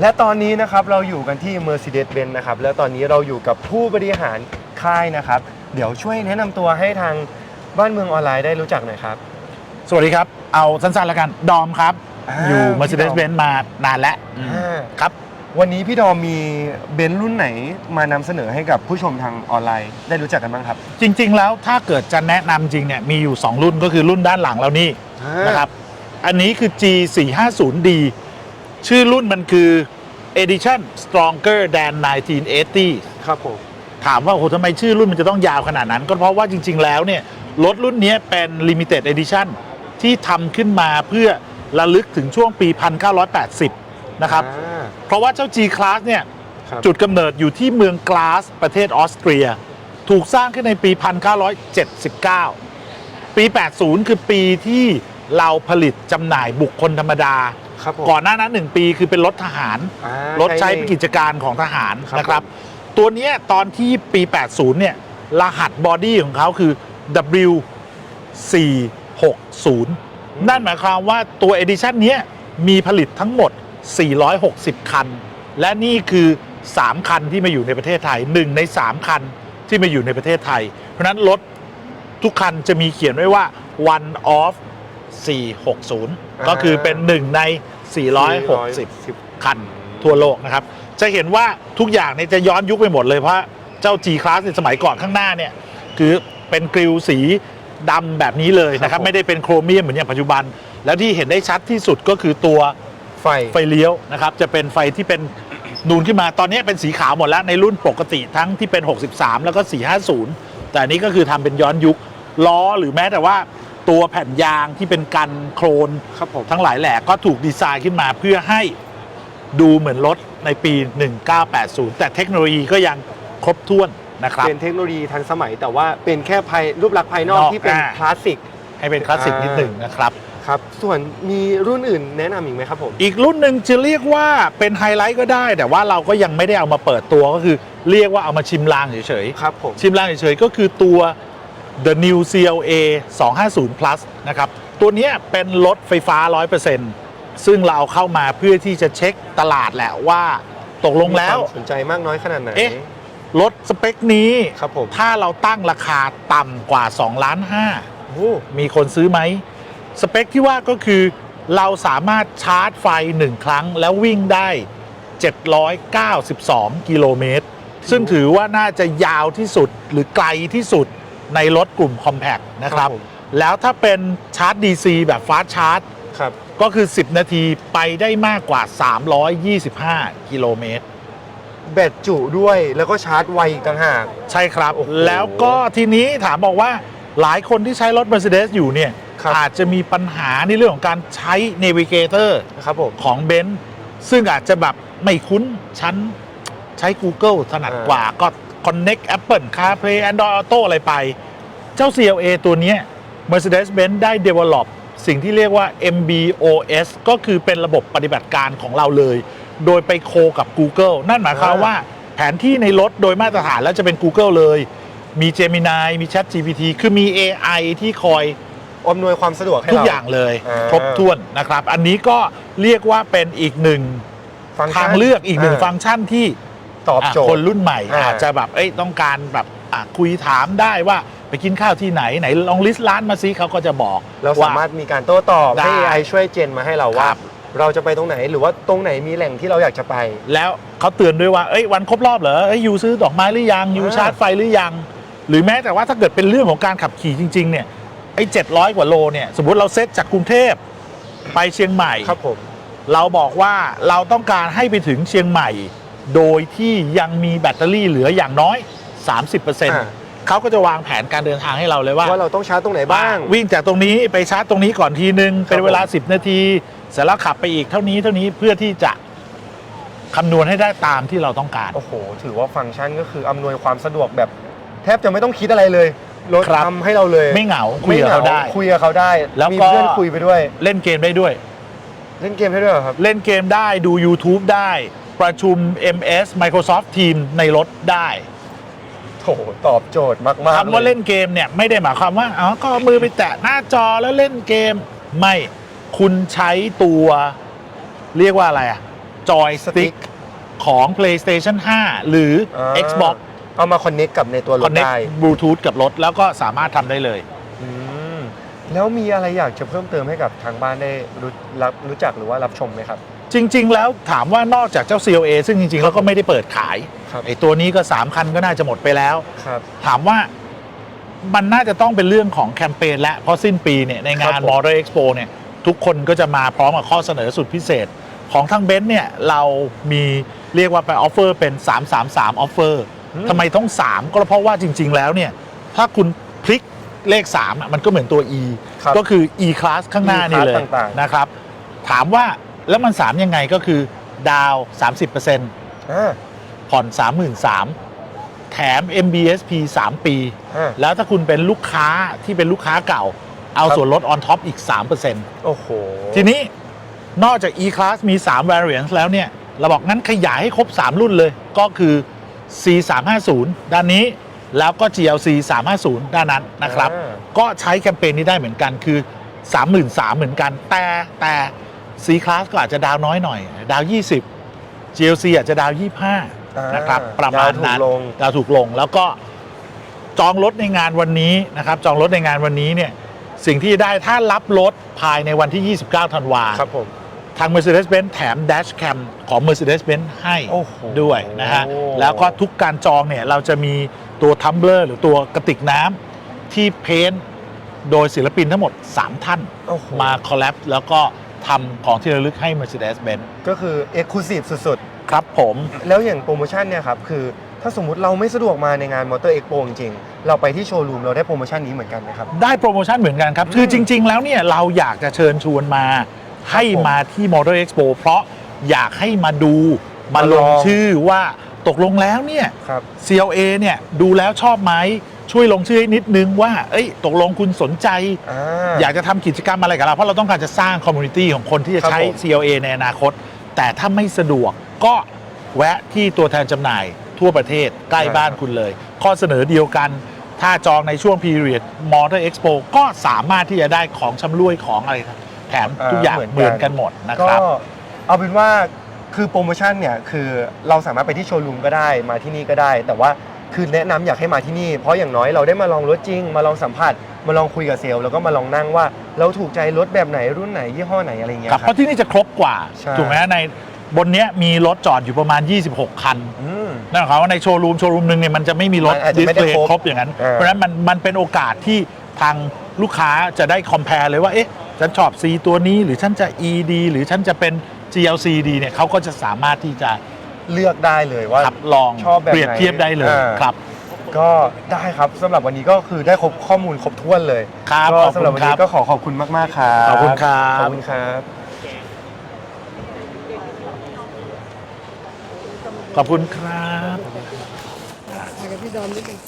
และตอนนี้นะครับเราอยู่กันที่ Mercedes-Benz นะครับแล้วตอนนี้เราอยู่กับผู้บริหารค่ายนะครับ เดี๋ยวช่วยแนะนำตัวให้ทางบ้านเมืองออนไลน์ได้รู้จักหน่อยครับ สวัสดีครับ เอาสั้นๆแล้วกัน ดอมครับ อ่าอยู่พี่ดอม Mercedes-Benz มานานแล้วอืมอ่า ครับ วันนี้พี่ดอมมีเบนซ์รุ่นไหนมานำเสนอให้กับผู้ชมทางออนไลน์ได้รู้จักกันบ้างครับ จริง ๆ แล้วถ้าเกิดจะแนะนำจริงเนี่ยมีอยู่ 2 รุ่นก็คือรุ่นด้านหลังเรานี่นะครับ อันนี้คือ G450D ชื่อรุ่นมันคือ Edition Stronger than 1980 ครับผม ถามว่าโอ้โหทำไมชื่อรุ่นมันจะต้องยาวขนาดนั้น ก็เพราะว่าจริง ๆ แล้วเนี่ย รถรุ่นนี้เป็น Limited Edition ที่ทำขึ้นมาเพื่อระลึกถึงช่วงปี 1980 นะครับ อ่าเพราะว่าเจ้า G Class เนี่ย ครับจุดกำเนิดอยู่ที่เมืองกลาสประเทศออสเตรีย ถูกสร้างขึ้นในปี 1979 ปี 80 คือปีที่เราผลิตจำหน่ายบุคคลธรรมดา ครับผมก่อนหน้านั้น1ปีคือเป็นรถทหาร อ่ารถใช้เป็นกิจการของทหารครับนะครับผมตัวเนี้ยตอนที่ปี 80 เนี่ย รหัสบอดี้ของเขาคือ W 460 นั่นหมายความว่าตัว Edition เนี้ยมีผลิตทั้งหมด 460 คัน และนี่คือ 3 คันที่มาอยู่ในประเทศไทย 1 ใน 3 คันที่มาอยู่ในประเทศไทย เพราะฉะนั้นรถทุกคันจะมีเขียนไว้ว่า one off 460 ก็คือเป็น1ใน 460 คันทั่วโลกนะครับ จะเห็นว่าทุกอย่างเนี่ยจะย้อนยุคไปหมดเลยเพราะเจ้า G Class ในสมัยก่อนข้างหน้าเนี่ยคือเป็นกริลสีดำแบบนี้เลยนะคครัรับบผมไม่ได้เป็นโครเมียมเหมือนอย่างปัจจุบัน แล้วที่เห็นได้ชัดที่สุดก็คือตัวไฟไฟเลี้ยวนะครับจะเป็นไฟที่เป็นนูนขึ้นมาตอนนี้เป็นสีขาวหมดแล้วในรุ่นปกติทั้งที่เป็น 63 แล้วก็ 450 แต่อันนี้ก็คือทำเป็นย้อนยุคล้อหรือแม้แต่ว่า ตัวแผ่นยางที่เป็นกันโครนครับผม ทั้งหลายแหล่ก็ถูกดีไซน์ขึ้นมาเพื่อให้ดูเหมือนรถในปี 1980 แต่เทคโนโลยีก็ยังครบถ้วนนะครับ เป็นเทคโนโลยีทันสมัย แต่ว่าเป็นแค่ภายรูปลักษณ์ภายนอกนอกที่เป็นอ่า คลาสสิก ให้เป็นคลาสสิกนิดหนึ่งนะครับ ครับ ส่วนมีรุ่นอื่นแนะนำอีกไหมครับผม อีกรุ่นหนึ่งจะเรียกว่าเป็นไฮไลท์ก็ได้ แต่ว่าเราก็ยังไม่ได้เอามาเปิดตัวก็คือเรียกว่าเอามาชิมลางเฉยครับผม ๆ ชิมลางเฉยๆก็คือตัว The New CLA 250 plus นะครับ ตัวเนี้ยเป็นรถไฟฟ้า 100%ซึ่งเราเอาเข้ามาเพื่อที่จะเช็คตลาดแหละว่าตกลงแล้วมีความสนใจมากน้อยขนาดไหน เอ๊ะ รถสเปคนี้ครับผมถ้าเราตั้งราคาต่ำกว่า 2 ล้าน5โอ้มีคนซื้อไหม สเปคที่ว่าก็คือเราสามารถชาร์จไฟ 1 ครั้งแล้ววิ่งได้ 792 กิโลเมตร ซึ่งถือว่าน่าจะยาวที่สุดหรือไกลที่สุด ในรถกลุ่มคอมแพคนะครับผม แล้วถ้าเป็นชาร์จ DC แบบฟาสชาร์จ ครับ ก็คือ 10 นาทีไปได้มากกว่า 325 กิโลเมตร แบตจุด้วยแล้วก็ชาร์จไวอีกต่างหาก ใช่ครับ โอ้โหแล้วก็ทีนี้ถามบอกว่าหลายคนที่ใช้รถ Mercedes อยู่เนี่ย ครับ อาจจะมีปัญหาในเรื่องของการใช้ Navigator ครับผม ของเบนซ์ซึ่งอาจจะแบบไม่คุ้นชั้นใช้ Google ถนัดอ่ากว่าก็ Connect Apple CarPlay Android Auto อะไรไป เจ้า CLA ตัวเนี้ย Mercedes-Benz ได้ develop สิ่งที่เรียกว่า MBOS ก็คือเป็นระบบปฏิบัติการของเราเลย โดยไปโคกับ Google นั่นหมายความอ่าว่าแผนที่ในรถโดยมาตรฐานแล้วจะเป็น Google เลย มี Gemini มี Chat GPT คือมี AI ที่คอยอำนวยความสะดวกให้ทุกเราอย่างเลยอ่าครบถ้วนนะครับ อันนี้ก็เรียกว่าเป็นอีกหนึ่งฟังก์ชันทางเลือกอีกหนึ่งาฟังก์ชันที่ ตอบโจอะทคนย์รุ่นใหม่ อ่าอาจจะแบบเอ้ยต้องการแบบอะคุยถามได้ว่าไปกินข้าวที่ไหนไหนลองลิสต์ร้านมาซิเขาก็จะบอก เราสามารถมีการโต้ตอบได้ให้ AI ช่วยเจนมาให้เราว่า ครับ เราจะไปตรงไหนหรือว่าตรงไหนมีแหล่งที่เราอยากจะไป แล้วเขาเตือนด้วยว่า เอ้ยวันครบรอบเหรอเอ้ยยูซื้อดอกไม้หรือยังยูอ่า ชาร์จไฟหรือยัง หรือแม้แต่ว่าถ้าเกิดเป็นเรื่องของการขับขี่จริง ๆ เนี่ย ไอ้700กว่าโลเนี่ย สมมติเราเซตจากกรุงเทพไปเชียงใหม่ ครับผม เราบอกว่าเราต้องการให้ไปถึงเชียงใหม่ โดยที่ยังมีแบตเตอรี่เหลืออย่างน้อย 30%อ่าเขาก็จะวางแผนการเดินทางให้เราเลยว่าว่าเราต้องชาร์จตรงไหนบ้างอะวิ่งจากตรงนี้ไปชาร์จตรงนี้ก่อนทีนึง เป็นเวลา 10 นาที เสร็จแล้วขับไปอีกเท่านี้เท่านี้เพื่อที่จะคำนวณให้ได้ตามที่เราต้องการ โอ้โห ถือว่าฟังก์ชันก็คืออำนวยความสะดวกแบบ แทบจะไม่ต้องคิดอะไรเลยรถครับทำให้เราเลย ไม่เหงาคุยกับเขาได้คุยกับเขาได้ แล้วมีก็เพื่อนคุยไปด้วย เล่นเกมได้ด้วย เล่นเกมให้ด้วยเหรอครับ เล่นเกมได้ดู YouTube ได้ ประชุม MS Microsoft Teams ในรถได้โถตอบโจทย์มากๆคำว่าลยเล่นเกมเนี่ยไม่ได้หมายความว่าอ๋อก็เอามือไปแตะหน้าจอแล้วเล่นเกม ไม่คุณใช้ตัว เรียกว่าอะไรอะจจอยสติ๊กของ PlayStation 5 หรือ อ่า Xbox เอามาคอนเน็กกับในตัวรถ Connect ได้ Bluetooth กับรถ แล้วก็สามารถทำได้เลย อืม แล้วมีอะไรอยากจะเพิ่มเติมให้กับทางบ้านได้รู้รับรู้จักหรือว่ารับชมไหมครับ จริง ๆ แล้วถามว่านอกจากเจ้า CLA ซึ่งจริง ๆ แล้วก็ไม่ได้เปิดขายครับไอ้ตัวนี้ก็ 3 คันก็น่าจะหมดไปแล้ว ครับ ถามว่ามันน่าจะต้องเป็นเรื่องของแคมเปญและเพราะสิ้นปีเนี่ยในงานครับผม Motor Expo เนี่ยทุกคนก็จะมาพร้อมกับข้อเสนอสุดพิเศษ ของทางเบนซ์เนี่ยเรามีเรียกว่าไปออฟเฟอร์เป็น 333ออฟเฟอร์ทำไมต้อง 3 ก็เพราะว่าจริง ๆ แล้วเนี่ยถ้าคุณพลิก เลข3อะมันก็เหมือนตัว E ครับก็คือ E class ข้างหน้านี่เลย E-class ต่างๆ นะครับ ถามว่าแล้วมัน 3 ยังไงก็คือดาว 30%อ่าผ่อน 33,000แถม MBSP 3 ปี อ่า แล้วถ้าคุณเป็นลูกค้าที่เป็นลูกค้าเก่า เอาครับ ส่วนลด on top อีก 3%โอ้โหทีนี้นอกจาก E-Class มี 3 variants แล้วเนี่ย เราบอกงั้นขยายให้ครบ 3 รุ่นเลย ก็คือ C350 ด้านนี้ แล้วก็ GLC 350 ด้านนั้นนะครับ อ่า ก็ใช้แคมเปญนี้ได้เหมือนกันคือ 33,000เหมือนกัน แต่แต่ C-Class ก็อาจจะดาวน้อยหน่อย ดาว 20 GLC อาจจะดาว25 นะครับ ประมาณนั้นดาวถูกลง ดาวถูกลง แล้วก็จองรถในงานวันนี้นะครับ จองรถในงานวันนี้เนี่ย สิ่งที่ได้ถ้ารับรถภายในวันที่ 29 ธันวา ครับผม ทาง Mercedes-Benz แถม Dash Cam ของ Mercedes-Benz ให้โอ้โหด้วยนะฮะ แล้วก็ทุกการจองเนี่ยเราจะมีตัวทัมเบลอร์หรือตัวกระติกน้ำที่เพ้นท์โดยศิลปินทั้งหมด 3 ท่านโอ้โห มาคอลแลบแล้วก็ทำของที่ระลึกให้ Mercedes-Benz ก็คือ Exclusive สุดครับผม ๆ แล้วอย่างโปรโมชั่นเนี่ยครับ คือถ้าสมมุติเราไม่สะดวกมาในงานมอเตอร์เอ็กโปจริงๆ เราไปที่โชว์รูมเราได้โปรโมชั่นนี้เหมือนกันไหมครับ ได้โปรโมชั่นเหมือนกันครับ คือจริง ๆ แล้วเนี่ยเราอยากจะเชิญชวนมา ให้ผมมาที่ Motor Expo เพราะอยากให้มาดูมามาลลงองชื่อว่าตกลงแล้วเนี่ยครับ CLA เนี่ยดูแล้วชอบไหมช่วยลงชื่อให้นิดนึงว่า เอ้ย ตกลงคุณสนใจอ่าอยากจะทำกิจกรรมอะไรกับเรา เพราะเราต้องการจะสร้างคอมมูนิตี้ของคนที่จะครับใช้ผม CLA ในอนาคต แต่ถ้าไม่สะดวกก็แวะที่ตัวแทนจำหน่ายทั่วประเทศใกล้บ้านคุณเลย ข้อเสนอเดียวกัน ถ้าจองในช่วง period Motor Expo ก็สามารถที่จะได้ของชำร่วยของอะไร แถมทุกอย่างอ่าเหเหมืมืออนนกักันนหมดนะคก็รับเอาเป็นว่าคือโปรโมชั่นเนี่ยคือเราสามารถไปที่โชว์รูมก็ได้มาที่นี่ก็ได้ แต่ว่าคือแนะนำอยากให้มาที่นี่เพราะอย่างน้อยเราได้มาลองรถจริง มาลองสัมผัสมาลองคุยกับเซลล์แล้วก็มาลองนั่งว่า เราถูกใจรถแบบไหนรุ่นไหนยี่ห้อไหนอะไรอย่างเงี้ยครับคเพรับราะที่นี่จะครบกว่าใช่ถูกไหมในบนเนี้ยมีรถจอดอยู่ประมาณ 26 คันอืมนั่นหมายความว่าในโชว์รูมโชว์รูมหนึ่งเนี่ยมันจะไม่มีรถมันอาจจะดิสไม่เพได้ลย์ครบครบอย่างนั้นอ่าเพราะฉะนั้นมันมันเป็นโอกาสที่ทางลูกค้าจะได้คอม p a r e เลยว่าเอ๊ะ ฉันชอบ C ตัวนี้หรือฉันจะ ED หรือฉันจะเป็น GLC ดีเนี่ยเขาก็จะสามารถที่จะเลือกได้เลยว่าขับลองชอบแบบไหนเปรียบเทียบได้เลยอ่า ครับ ก็ได้ครับสำหรับวันนี้ก็คือได้ครบข้อมูลครบถ้วนเลยครับก็ขอบคุณสำหรับวันครันี้บก็ขอขอบคุณมากๆครับขอบคุณครับ ขอบคุณครับ ขอบคุณครับ มากับพี่ดอมนิดนึง